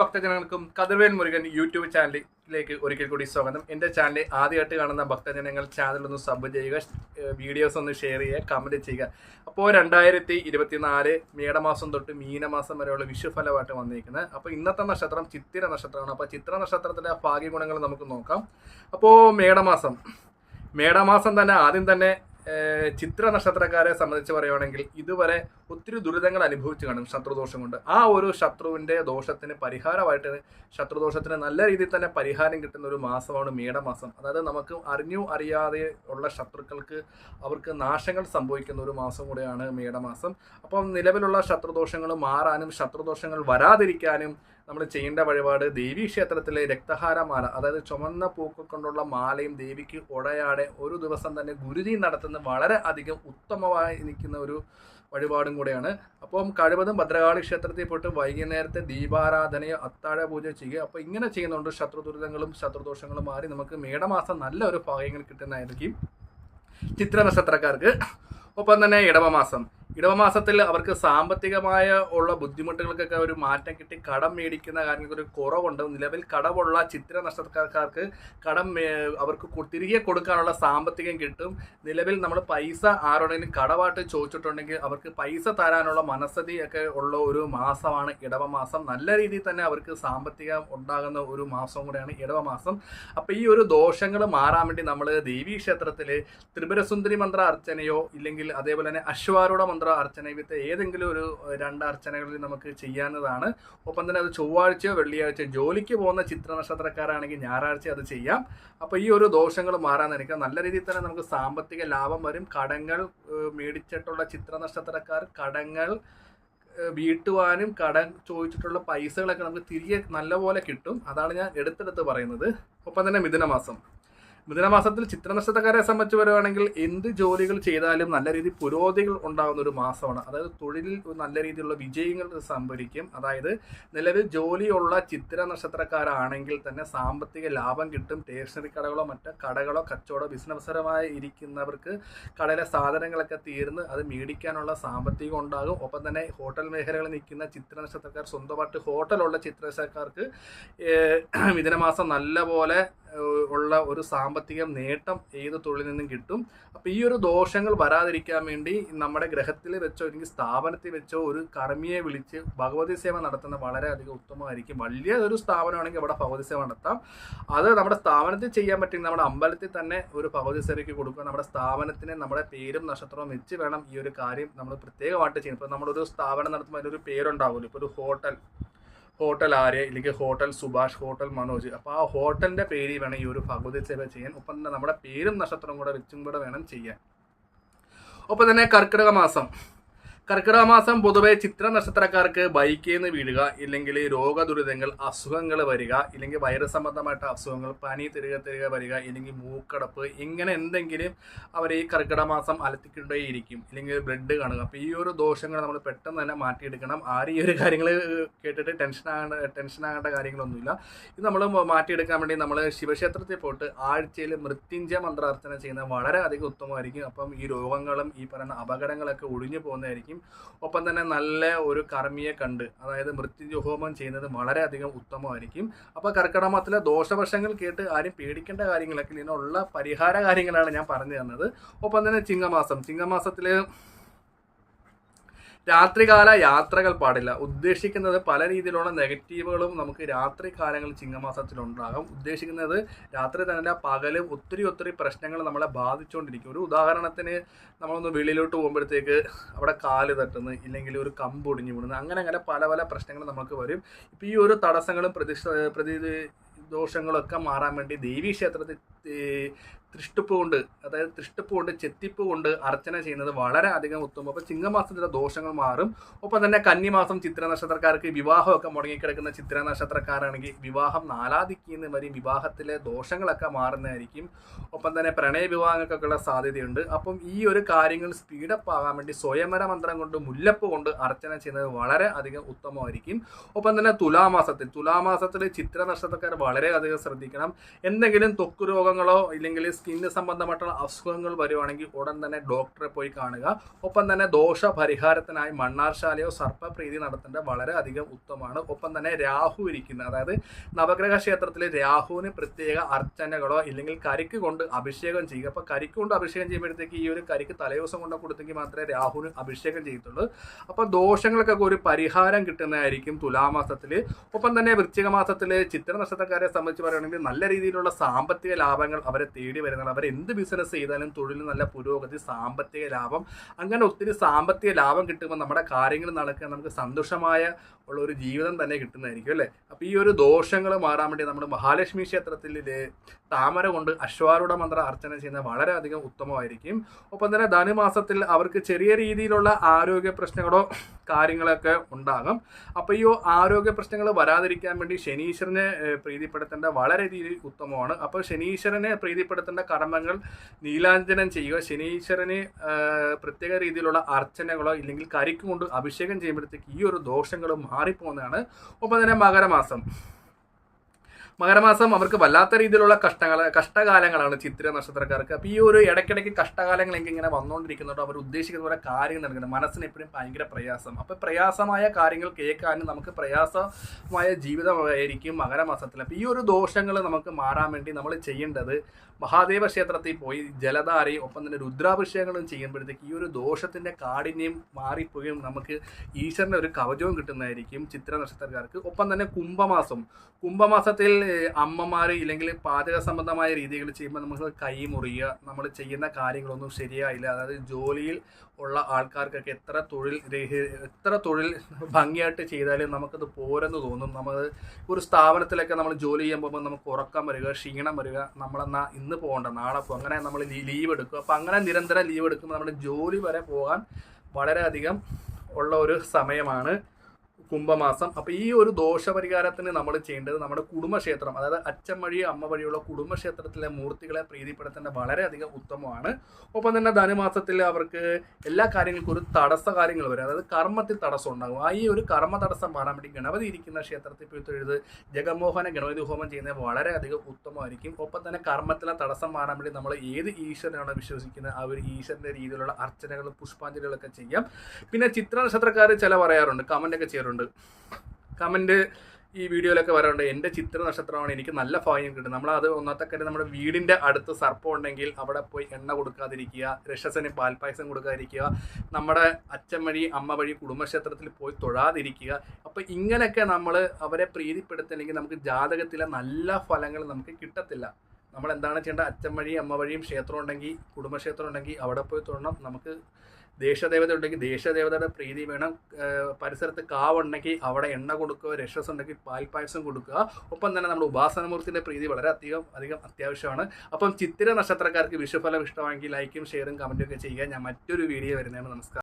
ഭക്തജനങ്ങൾക്കും Kathirvel Murugan YouTube ചാനലിലേക്ക് ഒരിക്കൽ കൂടി സ്വാഗതം. എന്റെ ചാനൽ ആദ്യമായിട്ട് കാണുന്ന ഭക്തജനങ്ങൾ ചാനൽ ഒന്ന് സബ് ചെയ്യുക വീഡിയോസ് ഒന്ന് ഷെയർ ചെയ്യുക കമന്റ് ചെയ്യുക. അപ്പോൾ രണ്ടായിരത്തി ഇരുപത്തിനാല് മേടമാസം തൊട്ട് മീനമാസം വരെയുള്ള വിഷുഫലമായിട്ട് വന്നിരിക്കുന്നത്. അപ്പോൾ ഇന്നത്തെ നക്ഷത്രം ചിത്തിര നക്ഷത്രമാണ്. അപ്പോൾ ചിത്ര നക്ഷത്രത്തിലെ ഭാഗ്യഗുണങ്ങൾ നമുക്ക് നോക്കാം. അപ്പോൾ മേടമാസം. മേടമാസം തന്നെ ആദ്യം തന്നെ ചിത്ര നക്ഷത്രക്കാരെ സംബന്ധിച്ച് പറയുവാണെങ്കിൽ ഇതുവരെ ഒത്തിരി ദുരിതങ്ങൾ അനുഭവിച്ചു കാണും ശത്രുദോഷം കൊണ്ട്. ആ ഒരു ശത്രുവിന്റെ ദോഷത്തിന് പരിഹാരമായിട്ട് ശത്രുദോഷത്തിന് നല്ല രീതിയിൽ തന്നെ പരിഹാരം കിട്ടുന്ന ഒരു മാസമാണ് മേടമാസം. അതായത് നമുക്ക് അറിഞ്ഞു അറിയാതെ ഉള്ള ശത്രുക്കൾക്ക് അവർക്ക് നാശങ്ങൾ സംഭവിക്കുന്ന ഒരു മാസം കൂടെയാണ് മേടമാസം. അപ്പം നിലവിലുള്ള ശത്രുദോഷങ്ങൾ മാറാനും ശത്രുദോഷങ്ങൾ വരാതിരിക്കാനും നമ്മൾ ചെയ്യേണ്ട വഴിപാട് ദേവീ ക്ഷേത്രത്തിലെ രക്തഹാരമാല അതായത് ചുമന്ന പൂക്കൾ കൊണ്ടുള്ള മാലയും ദേവിക്ക് ഉടയാടെ ഒരു ദിവസം തന്നെ ഗുരുജി നടത്തുന്ന വളരെ അധികം ഉത്തമമായി നിൽക്കുന്ന ഒരു വഴിപാടും കൂടെയാണ്. അപ്പം കഴിവതും ഭദ്രകാളി ക്ഷേത്രത്തിൽ പോയിട്ട് വൈകുന്നേരത്തെ ദീപാരാധനയോ അത്താഴ പൂജ ചെയ്യുക. അപ്പോൾ ഇങ്ങനെ ചെയ്യുന്നുണ്ട് ശത്രു ദുരിതങ്ങളും ശത്രുദോഷങ്ങളും മാറി നമുക്ക് മേടമാസം നല്ല ഒരു ഭാഗ്യങ്ങൾ കിട്ടുന്നതായിരിക്കും ചിത്ര നക്ഷത്രക്കാർക്ക് ഒപ്പം തന്നെ ഇടവമാസം. ഇടവമാസത്തിൽ അവർക്ക് സാമ്പത്തികമായ ഉള്ള ബുദ്ധിമുട്ടുകൾക്കൊക്കെ ഒരു മാറ്റം കിട്ടി. കടം മേടിക്കുന്ന കാര്യങ്ങൾക്ക് ഒരു കുറവുണ്ട്. നിലവിൽ കടമുള്ള ചിത്ര നക്ഷത്രക്കാർക്ക് കടം അവർക്ക് തിരികെ കൊടുക്കാനുള്ള സാമ്പത്തികം കിട്ടും. നിലവിൽ നമ്മൾ പൈസ ആരോടെങ്കിലും കടമായിട്ട് ചോദിച്ചിട്ടുണ്ടെങ്കിൽ അവർക്ക് പൈസ തരാനുള്ള മനസ്സതി ഒക്കെ ഉള്ള ഒരു മാസമാണ് ഇടവമാസം. നല്ല രീതിയിൽ തന്നെ അവർക്ക് സാമ്പത്തികം ഉണ്ടാകുന്ന ഒരു മാസം കൂടെയാണ് ഇടവമാസം. അപ്പോൾ ഈ ഒരു ദോഷങ്ങൾ മാറാൻ വേണ്ടി നമ്മൾ ദേവീ ക്ഷേത്രത്തിൽ ത്രിപുരസുന്ദരി മന്ത്ര അർച്ചനയോ ഇല്ലെങ്കിൽ അതേപോലെ തന്നെ അശ്വാരൂഢ മന്ത്ര അർച്ചന ഏതെങ്കിലും ഒരു രണ്ട് അർച്ചനകളിൽ നമുക്ക് ചെയ്യാവുന്നതാണ്. ഒപ്പം തന്നെ അത് ചൊവ്വാഴ്ചയോ വെള്ളിയാഴ്ചയോ ജോലിക്ക് പോകുന്ന ചിത്ര നക്ഷത്രക്കാരാണെങ്കിൽ ഞായറാഴ്ച അത് ചെയ്യാം. അപ്പോൾ ഈ ഒരു ദോഷങ്ങൾ മാറാൻ നിൽക്കാം നല്ല രീതിയിൽ തന്നെ നമുക്ക് സാമ്പത്തിക ലാഭം വരും. കടങ്ങൾ മേടിച്ചിട്ടുള്ള ചിത്ര നക്ഷത്രക്കാർ കടങ്ങൾ വീട്ടുവാനും കടം ചോദിച്ചിട്ടുള്ള പൈസകളൊക്കെ നമുക്ക് തിരികെ നല്ലപോലെ കിട്ടും. അതാണ് ഞാൻ എടുത്തെടുത്ത് പറയുന്നത്. ഒപ്പം തന്നെ മിഥുനമാസം. മിഥുനമാസത്തിൽ ചിത്രനക്ഷത്രക്കാരെ സംബന്ധിച്ച് വരുവാണെങ്കിൽ എന്ത് ജോലികൾ ചെയ്താലും നല്ല രീതിയിൽ പുരോഗതികൾ ഉണ്ടാകുന്ന ഒരു മാസമാണ്. അതായത് തൊഴിലിൽ നല്ല രീതിയിലുള്ള വിജയങ്ങൾ സംഭരിക്കും. അതായത് നിലവിൽ ജോലിയുള്ള ചിത്ര നക്ഷത്രക്കാരാണെങ്കിൽ തന്നെ സാമ്പത്തിക ലാഭം കിട്ടും. സ്റ്റേഷനറി കടകളോ മറ്റോ കടകളോ കച്ചവടോ ബിസിനസ്സരമായി ഇരിക്കുന്നവർക്ക് കടയിലെ സാധനങ്ങളൊക്കെ തീർന്ന് അത് മേടിക്കാനുള്ള സാമ്പത്തികം ഉണ്ടാകും. ഒപ്പം തന്നെ ഹോട്ടൽ മേഖലകളിൽ നിൽക്കുന്ന ചിത്ര നക്ഷത്രക്കാർ സ്വന്തമായിട്ട് ഹോട്ടലുള്ള ചിത്ര നക്ഷത്രക്കാർക്ക് മിഥുനമാസം നല്ലപോലെ ഉള്ള ഒരു സാമ്പത്തിക നേട്ടം ഏത് തൊഴിൽ നിന്നും കിട്ടും. അപ്പോൾ ഈ ഒരു ദോഷങ്ങൾ വരാതിരിക്കാൻ വേണ്ടി നമ്മുടെ ഗ്രഹത്തിൽ വെച്ചോ അല്ലെങ്കിൽ സ്ഥാപനത്തിൽ വെച്ചോ ഒരു കർമ്മിയെ വിളിച്ച് ഭഗവതി സേവ നടത്തുന്ന വളരെയധികം ഉത്തമമായിരിക്കും. വലിയ ഒരു സ്ഥാപനമാണെങ്കിൽ അവിടെ ഭഗവതി സേവ നടത്താം. അത് നമ്മുടെ സ്ഥാപനത്തിൽ ചെയ്യാൻ പറ്റും നമ്മുടെ അമ്പലത്തിൽ തന്നെ ഒരു ഭഗവതി സേവയ്ക്ക് കൊടുക്കുക. നമ്മുടെ സ്ഥാപനത്തിന് നമ്മുടെ പേരും നക്ഷത്രവും വെച്ച് വേണം ഈ ഒരു കാര്യം നമ്മൾ പ്രത്യേകമായിട്ട് ചെയ്യണം. ഇപ്പോൾ നമ്മളൊരു സ്ഥാപനം നടത്തുമ്പോൾ അതിലൊരു പേരുണ്ടാവുമല്ലോ. ഇപ്പോൾ ഒരു ഹോട്ടൽ. ഹോട്ടൽ ആര്യ ഇല്ലെങ്കിൽ ഹോട്ടൽ സുഭാഷ് ഹോട്ടൽ മനോജ്. അപ്പോൾ ആ ഹോട്ടലിന്റെ പേരിൽ വേണം ഈ ഒരു ഭഗവതി സേവ ചെയ്യാൻ. ഒപ്പം തന്നെ നമ്മുടെ പേരും നക്ഷത്രവും കൂടെ വെച്ചും കൂടെ വേണം ചെയ്യാൻ. ഒപ്പം തന്നെ കർക്കിടക മാസം. കർക്കിടക മാസം പൊതുവെ ചിത്ര നക്ഷത്രക്കാർക്ക് ബൈക്കിൽ നിന്ന് വീഴുക ഇല്ലെങ്കിൽ രോഗദുരിതങ്ങൾ അസുഖങ്ങൾ വരിക ഇല്ലെങ്കിൽ വൈറസ് സംബന്ധമായിട്ട് അസുഖങ്ങൾ പനി തിരികെ തിരികെ വരിക ഇല്ലെങ്കിൽ മൂക്കടപ്പ് ഇങ്ങനെ എന്തെങ്കിലും അവർ ഈ കർക്കിടക മാസം അലത്തിക്കൊണ്ടേയിരിക്കും ഇല്ലെങ്കിൽ ബ്ലഡ് കാണുക. അപ്പോൾ ഈ ഒരു ദോഷങ്ങൾ നമ്മൾ പെട്ടെന്ന് തന്നെ മാറ്റിയെടുക്കണം. ആരും ഈ ഒരു കാര്യങ്ങൾ കേട്ടിട്ട് ടെൻഷൻ ആകേണ്ട ടെൻഷൻ ആകേണ്ട കാര്യങ്ങളൊന്നുമില്ല. ഇത് നമ്മൾ മാറ്റിയെടുക്കാൻ വേണ്ടി നമ്മൾ ശിവക്ഷേത്രത്തിൽ പോയിട്ട് ആഴ്ചയിൽ മൃത്യുഞ്ജയ മന്ത്രാർച്ചന ചെയ്യുന്നത് വളരെ അധികം ഉത്തമമായിരിക്കും. അപ്പം ഈ രോഗങ്ങളും ഈ പറയുന്ന അപകടങ്ങളൊക്കെ ഒഴിഞ്ഞു പോകുന്നതായിരിക്കും. ഒപ്പം തന്നെ നല്ല ഒരു കർമ്മിയെ കണ്ട് അതായത് മൃത്യുജ ഹോമം ചെയ്യുന്നത് വളരെയധികം ഉത്തമമായിരിക്കും. അപ്പോൾ കർക്കിടമത്തിലെ ദോഷവശങ്ങൾ കേട്ട് ആരും പേടിക്കേണ്ട കാര്യങ്ങളൊക്കെ ഇതിനുള്ള പരിഹാര കാര്യങ്ങളാണ് ഞാൻ പറഞ്ഞു തന്നത്. ഒപ്പം തന്നെ ചിങ്ങമാസം. ചിങ്ങമാസത്തിൽ രാത്രികാല യാത്രകൾ പാടില്ല. ഉദ്ദേശിക്കുന്നത് പല രീതിയിലുള്ള നെഗറ്റീവുകളും നമുക്ക് രാത്രി കാലങ്ങളിൽ ചിങ്ങമാസത്തിൽ ഉണ്ടാകും ഉദ്ദേശിക്കുന്നത് രാത്രി തന്നെ പകലും ഒത്തിരി ഒത്തിരി പ്രശ്നങ്ങൾ നമ്മളെ ബാധിച്ചുകൊണ്ടിരിക്കും. ഒരു ഉദാഹരണത്തിന് നമ്മളൊന്ന് വെളിയിലോട്ട് പോകുമ്പോഴത്തേക്ക് അവിടെ കാൽ തട്ടുന്നു ഇല്ലെങ്കിൽ ഒരു കമ്പ് ഒടിഞ്ഞു വീണുന്നു അങ്ങനെ അങ്ങനെ പല പല പ്രശ്നങ്ങൾ നമുക്ക് വരും. ഇപ്പം ഈ ഒരു തടസ്സങ്ങളും പ്രതി പ്രതി ദോഷങ്ങളൊക്കെ മാറാൻ വേണ്ടി ദേവീ ക്ഷേത്രത്തിൽ ഏർ, തൃഷ്ടിപ്പ് കൊണ്ട് അതായത് തൃഷ്ടിപ്പ് കൊണ്ട് ചെത്തിപ്പ് കൊണ്ട് അർച്ചന ചെയ്യുന്നത് വളരെ അധികം ഉത്തമം. അപ്പോൾ ചിങ്ങമാസത്തിലെ ദോഷങ്ങൾ മാറും. ഒപ്പം തന്നെ കന്നിമാസം ചിത്ര നക്ഷത്രക്കാർക്ക് വിവാഹമൊക്കെ മുടങ്ങിക്കിടക്കുന്ന ചിത്ര നക്ഷത്രക്കാരാണെങ്കിൽ വിവാഹം നാലാദിക്കുന്ന വരെ വിവാഹത്തിലെ ദോഷങ്ങളൊക്കെ മാറുന്നതായിരിക്കും. ഒപ്പം തന്നെ പ്രണയ വിവാഹങ്ങൾക്കൊക്കെയുള്ള സാധ്യതയുണ്ട്. അപ്പം ഈ ഒരു കാര്യങ്ങൾ സ്പീഡപ്പ് ആകാൻ വേണ്ടി സ്വയംവര മന്ത്രം കൊണ്ട് മുല്ലപ്പ് കൊണ്ട് അർച്ചന ചെയ്യുന്നത് വളരെ അധികം ഉത്തമമായിരിക്കും. ഒപ്പം തന്നെ തുലാമാസത്തിൽ തുലാമാസത്തിൽ ചിത്ര നക്ഷത്രക്കാർ വളരെ അധികം ശ്രദ്ധിക്കണം. എന്തെങ്കിലും ത്വക്ക് രോഗം രോഗങ്ങളോ ഇല്ലെങ്കിൽ സ്കിന്ന് സംബന്ധമായിട്ടുള്ള അസുഖങ്ങൾ വരുവാണെങ്കിൽ ഉടൻ തന്നെ ഡോക്ടറെ പോയി കാണുക. ഒപ്പം തന്നെ ദോഷ പരിഹാരത്തിനായി മണ്ണാർശാലയോ സർപ്പപ്രീതി നടത്തേണ്ടത് വളരെ അധികം ഉത്തമമാണ്. ഒപ്പം തന്നെ രാഹു ഇരിക്കുന്നത് അതായത് നവഗ്രഹ ക്ഷേത്രത്തിൽ രാഹുവിന് പ്രത്യേക അർച്ചനകളോ ഇല്ലെങ്കിൽ കരിക്ക് കൊണ്ട് അഭിഷേകം ചെയ്യുക. അപ്പോൾ കരിക്ക് കൊണ്ട് അഭിഷേകം ചെയ്യുമ്പോഴത്തേക്ക് ഈ ഒരു കരിക്ക് തലേദിവസം കൊണ്ട് കൊടുത്തെങ്കിൽ മാത്രമേ രാഹുവിന് അഭിഷേകം ചെയ്യത്തുള്ളൂ. അപ്പോൾ ദോഷങ്ങൾക്കൊക്കെ ഒരു പരിഹാരം കിട്ടുന്നതായിരിക്കും തുലാമാസത്തിൽ ഒപ്പം തന്നെ വൃശ്ചിക മാസത്തിൽ ചിത്ര നക്ഷത്രക്കാരെ സംബന്ധിച്ച് പറയുകയാണെങ്കിൽ നല്ല രീതിയിലുള്ള സാമ്പത്തിക ലാഭങ്ങൾ അവരെ തേടി വരുന്നതാണ്. അവർ എന്ത് ബിസിനസ് ചെയ്താലും തൊഴിൽ നല്ല പുരോഗതി സാമ്പത്തിക ലാഭം അങ്ങനെ ഒത്തിരി സാമ്പത്തിക ലാഭം കിട്ടുമ്പോൾ നമ്മുടെ കാര്യങ്ങൾ നടക്കുക നമുക്ക് സന്തോഷമായ ഉള്ള ഒരു ജീവിതം തന്നെ കിട്ടുന്നതായിരിക്കും അല്ലേ? അപ്പോൾ ഈ ഒരു ദോഷങ്ങൾ മാറാൻ വേണ്ടി നമ്മൾ മഹാലക്ഷ്മി ക്ഷേത്രത്തിൽ താമര കൊണ്ട് അശ്വാരൂഢ മന്ത്ര അർച്ചന ചെയ്യുന്നത് വളരെയധികം ഉത്തമമായിരിക്കും. ഒപ്പം തന്നെ ധനുമാസത്തിൽ അവർക്ക് ചെറിയ രീതിയിലുള്ള ആരോഗ്യ പ്രശ്നങ്ങളോ കാര്യങ്ങളൊക്കെ ഉണ്ടാകും. അപ്പോൾ ഈ ആരോഗ്യ പ്രശ്നങ്ങൾ വരാതിരിക്കാൻ വേണ്ടി ശനീശ്വരനെ പ്രീതിപ്പെടുത്തേണ്ട വളരെ രീതിയിൽ ഉത്തമമാണ്. അപ്പോൾ ശനീശ്വരനെ പ്രീതിപ്പെടുത്തേണ്ട കർമ്മങ്ങൾ നീലാഞ്ജനം ചെയ്യുക ശനീശ്വരന് പ്രത്യേക രീതിയിലുള്ള അർച്ചനകളോ ഇല്ലെങ്കിൽ കരിക്ക് കൊണ്ട് അഭിഷേകം ചെയ്യുമ്പോഴത്തേക്ക് ഈ ഒരു ദോഷങ്ങൾ മാറിപ്പോകുന്നതാണ് ഒപ്പം തന്നെ മകരമാസം മകരമാസം അവർക്ക് വല്ലാത്ത രീതിയിലുള്ള കഷ്ടങ്ങൾ കഷ്ടകാലങ്ങളാണ് ചിത്ര നക്ഷത്രക്കാർക്ക്. അപ്പോൾ ഈ ഒരു ഇടയ്ക്കിടയ്ക്ക് കഷ്ടകാലങ്ങൾ എനിക്ക് ഇങ്ങനെ വന്നുകൊണ്ടിരിക്കുന്നുണ്ട് അവർ ഉദ്ദേശിക്കുന്ന പോലെ കാര്യങ്ങൾ നടക്കുന്നത് മനസ്സിന് എപ്പോഴും ഭയങ്കര പ്രയാസം. അപ്പോൾ പ്രയാസമായ കാര്യങ്ങൾ കേൾക്കാനും നമുക്ക് പ്രയാസമായ ജീവിതമായിരിക്കും മകരമാസത്തിൽ. അപ്പോൾ ഈ ഒരു ദോഷങ്ങൾ നമുക്ക് മാറാൻ വേണ്ടി നമ്മൾ ചെയ്യേണ്ടത് മഹാദേവ ക്ഷേത്രത്തിൽ പോയി ജലധാരയും ഒപ്പം തന്നെ രുദ്രാഭിഷേകങ്ങളും ചെയ്യുമ്പോഴത്തേക്ക് ഈ ഒരു ദോഷത്തിന്റെ കാഠിന്യം മാറിപ്പോയും നമുക്ക് ഈശ്വരന്റെ ഒരു കവചവും കിട്ടുന്നതായിരിക്കും ചിത്ര നക്ഷത്രക്കാർക്ക്. ഒപ്പം തന്നെ കുംഭമാസം. കുംഭമാസത്തിൽ അമ്മമാർ ഇല്ലെങ്കിൽ പാചക സംബന്ധമായ രീതികൾ ചെയ്യുമ്പോൾ നമുക്ക് കൈ മുറിയുക നമ്മൾ ചെയ്യുന്ന കാര്യങ്ങളൊന്നും ശരിയായില്ല. അതായത് ജോലിയിൽ ഉള്ള ആൾക്കാർക്കൊക്കെ എത്ര തൊഴിൽ എത്ര തൊഴിൽ ഭംഗിയായിട്ട് ചെയ്താലും നമുക്കത് പോരെന്ന് തോന്നും. നമ്മൾ ഒരു സ്ഥാപനത്തിലൊക്കെ നമ്മൾ ജോലി ചെയ്യാൻ പോകുമ്പോൾ നമുക്ക് ഉറക്കം വരിക ക്ഷീണം വരിക. നമ്മളെന്നാ ഇന്ന് പോകണ്ട നാളെ പോകും അങ്ങനെ നമ്മൾ ലീവ് എടുക്കും. അപ്പോൾ അങ്ങനെ നിരന്തരം ലീവ് എടുക്കുമ്പോൾ നമ്മുടെ ജോലി വരെ പോകാൻ വളരെയധികം ഉള്ള ഒരു സമയമാണ്. കുംഭമാസം. അപ്പോൾ ഈ ഒരു ദോഷപരിഹാരത്തിന് നമ്മൾ ചെയ്യേണ്ടത് നമ്മുടെ കുടുംബക്ഷേത്രം അതായത് അച്ഛൻ വഴി അമ്മ വഴിയുള്ള കുടുംബക്ഷേത്രത്തിലെ മൂർത്തികളെ പ്രീതിപ്പെടുത്തേണ്ട വളരെയധികം ഉത്തമമാണ്. ഒപ്പം തന്നെ ധനുമാസത്തിൽ അവർക്ക് എല്ലാ കാര്യങ്ങൾക്കും ഒരു തടസ്സ കാര്യങ്ങൾ വരും. അതായത് കർമ്മത്തിൽ തടസ്സം ഉണ്ടാകും. ആ ഈ ഒരു കർമ്മ തടസ്സം മാറാൻ വേണ്ടി ഗണപതി ഇരിക്കുന്ന ക്ഷേത്രത്തിൽ പോയി തൊഴുത് ജഗമോഹന ഗണപതി ഹോമം ചെയ്യുന്നത് വളരെയധികം ഉത്തമമായിരിക്കും. ഒപ്പം തന്നെ കർമ്മത്തിലെ തടസ്സം മാറാൻ വേണ്ടി നമ്മൾ ഏത് ഈശ്വരനാണ് വിശ്വസിക്കുന്നത് ആ ഒരു ഈശ്വരന്റെ രീതിയിലുള്ള അർച്ചനകളും പുഷ്പാഞ്ജലികളൊക്കെ ചെയ്യാം. പിന്നെ ചിത്ര നക്ഷത്രക്കാർ ചില പറയാറുണ്ട് കമന്റ് ഒക്കെ ചെയ്യാറുണ്ട് കമന്റ് ഈ വീഡിയോയിലൊക്കെ വരാറുണ്ട്. എന്റെ ചിത്ര നക്ഷത്രമാണ് എനിക്ക് നല്ല ഭാഗ്യം കിട്ടും നമ്മൾ അത് കാര്യം നമ്മുടെ വീടിന്റെ അടുത്ത് സർപ്പം ഉണ്ടെങ്കിൽ അവിടെ പോയി എണ്ണ കൊടുക്കാതിരിക്കുക രക്ഷസന് പാൽപ്പായസം കൊടുക്കാതിരിക്കുക നമ്മുടെ അച്ഛൻ വഴി അമ്മ വഴി കുടുംബക്ഷേത്രത്തിൽ പോയി തൊഴാതിരിക്കുക. അപ്പോൾ ഇങ്ങനെയൊക്കെ നമ്മൾ അവരെ പ്രീതിപ്പെടുത്തില്ലെങ്കിൽ നമുക്ക് ജാതകത്തിലെ നല്ല ഫലങ്ങൾ നമുക്ക് കിട്ടത്തില്ല. നമ്മൾ എന്താണ് ചെയ്യേണ്ടത്? അച്ഛൻ വഴിയും അമ്മ വഴിയും ക്ഷേത്രം ഉണ്ടെങ്കിൽ കുടുംബക്ഷേത്രം ഉണ്ടെങ്കിൽ അവിടെ പോയി തൊഴണം. നമുക്ക് ദേശദേവത ഉണ്ടെങ്കിൽ ദേശദേവതയുടെ പ്രീതി വേണം. പരിസരത്ത് കാവുണ്ടെങ്കിൽ അവിടെ എണ്ണ കൊടുക്കുക രക്ഷസ് ഉണ്ടെങ്കിൽ പാൽപ്പായസം കൊടുക്കുക. ഒപ്പം തന്നെ നമ്മുടെ ഉപാസനമൂർത്തിന്റെ പ്രീതി വളരെ അധികം അധികം അത്യാവശ്യമാണ്. അപ്പം ചിത്തിര നക്ഷത്രക്കാർക്ക് വിഷുഫലം ഇഷ്ടമാണെങ്കിൽ ലൈക്കും ഷെയറും കമന്റും ഒക്കെ ചെയ്യുക. ഞാൻ മറ്റൊരു വീഡിയോ വരുന്നതാണ് നമസ്കാരം.